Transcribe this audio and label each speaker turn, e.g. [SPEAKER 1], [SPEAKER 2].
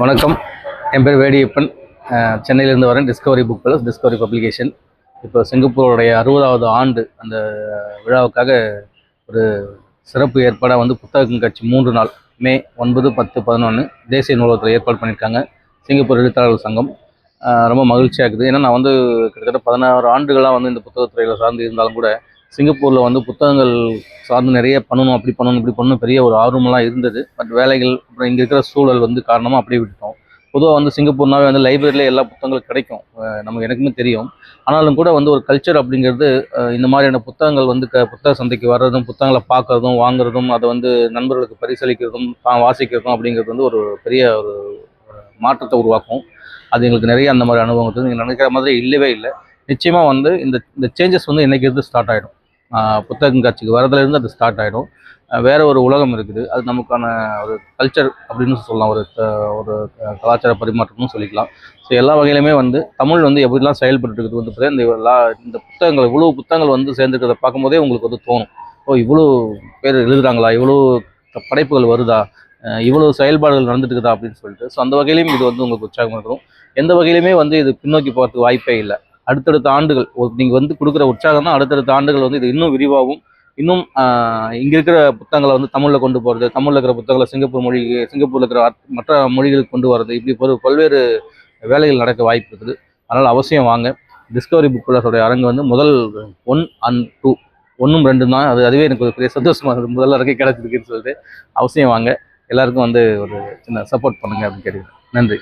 [SPEAKER 1] வணக்கம். என் பேர் வேடியப்பன். சென்னையிலேருந்து வரேன். Discovery book plus Discovery publication இப்போ சிங்கப்பூருடைய அறுபதாவது ஆண்டு அந்த விழாவுக்காக ஒரு சிறப்பு ஏற்பாடாக வந்து புத்தக கண்காட்சி மூன்று நாள் மே ஒன்பது பத்து பதினொன்று தேசிய நூலகத்தில் ஏற்பாடு பண்ணியிருக்காங்க. சிங்கப்பூர் எழுத்தாளர்கள் சங்கம். ரொம்ப மகிழ்ச்சியாக இருக்குது. ஏன்னா நான் வந்து கிட்டத்தட்ட பதினாறு ஆண்டுகளாக வந்து இந்த புத்தகத்துறையில் சார்ந்து இருந்தாலும் கூட சிங்கப்பூரில் வந்து புத்தகங்கள் சார்ந்து நிறைய பண்ணணும் அப்படி பண்ணணும் இப்படி பண்ணணும் பெரிய ஒரு ஆர்வமெல்லாம் இருந்தது. பட் வேலைகள் அப்புறம் இங்கே இருக்கிற சூழல் வந்து காரணமாக அப்படியே விட்டுட்டோம். பொதுவாக வந்து சிங்கப்பூர்னாவே வந்து லைப்ரரியிலே எல்லா புத்தகங்களும் கிடைக்கும். நமக்கு எனக்குமே தெரியும். ஆனாலும் கூட வந்து ஒரு கல்ச்சர் அப்படிங்கிறது இந்த மாதிரியான புத்தகங்கள் வந்து க புத்தக சந்தைக்கு வர்றதும் புத்தகங்களை பார்க்கறதும் வாங்குறதும் அதை வந்து நண்பர்களுக்கு பரிசளிக்கிறதும் தான் வாசிக்கிறதும் அப்படிங்கிறது வந்து ஒரு பெரிய ஒரு மாற்றத்தை உருவாக்கும். அது எங்களுக்கு நிறைய அந்த மாதிரி அனுபவம் இருக்குது நீங்கள் நினைக்கிற மாதிரி இல்லவே இல்லை. நிச்சயமாக வந்து இந்த இந்த சேஞ்சஸ் வந்து இன்றைக்கி இருந்து ஸ்டார்ட் ஆகிடும் புத்தகங்காட்சிக்கு வரதுலேருந்து அது ஸ்டார்ட் ஆகிடும் வேறு ஒரு உலகம் இருக்குது. அது நமக்கான ஒரு கல்ச்சர் அப்படின்னு சொல்லலாம். ஒரு ஒரு க- கலாச்சார பரிமாற்றம்னு சொல்லிக்கலாம். ஸோ எல்லா வகையிலுமே வந்து தமிழ் வந்து எப்படிலாம் செயல்பட்டு இருக்குது வந்து பார்த்தீங்கன்னா இந்த லா- இந்த புத்தகங்கள் இவ்வளோ புத்தகங்கள் வந்து சேர்ந்துருக்கிறத பார்க்கும்போதே உங்களுக்கு வந்து தோணும். ஓ இவ்வளோ பேர் எழுதுகிறாங்களா இவ்வளோ படைப்புகள் வருதா? இவ்வளோ செயல்பாடுகள் நடந்துட்டுருக்குதா? அப்படின்னு சொல்லிட்டு. ஸோ அந்த வகையிலையும் இது வந்து உங்களுக்கு உற்சாகம் இருக்கும் எந்த வகையிலுமே வந்து இது பின்னோக்கி போகிறதுக்கு வாய்ப்பே இல்லை. அடுத்தடுத்த ஆண்டுகள் நீங்கள் வந்து கொடுக்குற உற்சாகம் தான் அடுத்தடுத்த ஆண்டுகள் வந்து இது இன்னும் விரிவாகும் இன்னும் இங்கே இருக்கிற புத்தகங்களை வந்து தமிழில் கொண்டு போகிறது தமிழில் இருக்கிற புத்தகங்களை சிங்கப்பூர் மொழிக்கு சிங்கப்பூரில் இருக்கிற மற்ற மொழிகளுக்கு கொண்டு வர்றது இப்படி ஒரு பல்வேறு வேலைகள் நடக்க வாய்ப்பு இருக்குது. அதனால் அவசியம் வாங்க. டிஸ்கவரி புக் பிளஸோடைய அரங்கு வந்து முதல் ஒன் அண்ட் டூ ஒன்றும் ரெண்டும் தான். அது அதுவே எனக்கு ஒரு பெரிய சந்தோஷமாக இருக்குது முதல்ல அரங்கே கிடச்சிருக்குன்னு சொல்லிட்டு அவசியம் வாங்க. எல்லாருக்கும் வந்து ஒரு சின்ன சப்போர்ட் பண்ணுங்க அப்படின்னு கேட்டுக்கிறேன். நன்றி.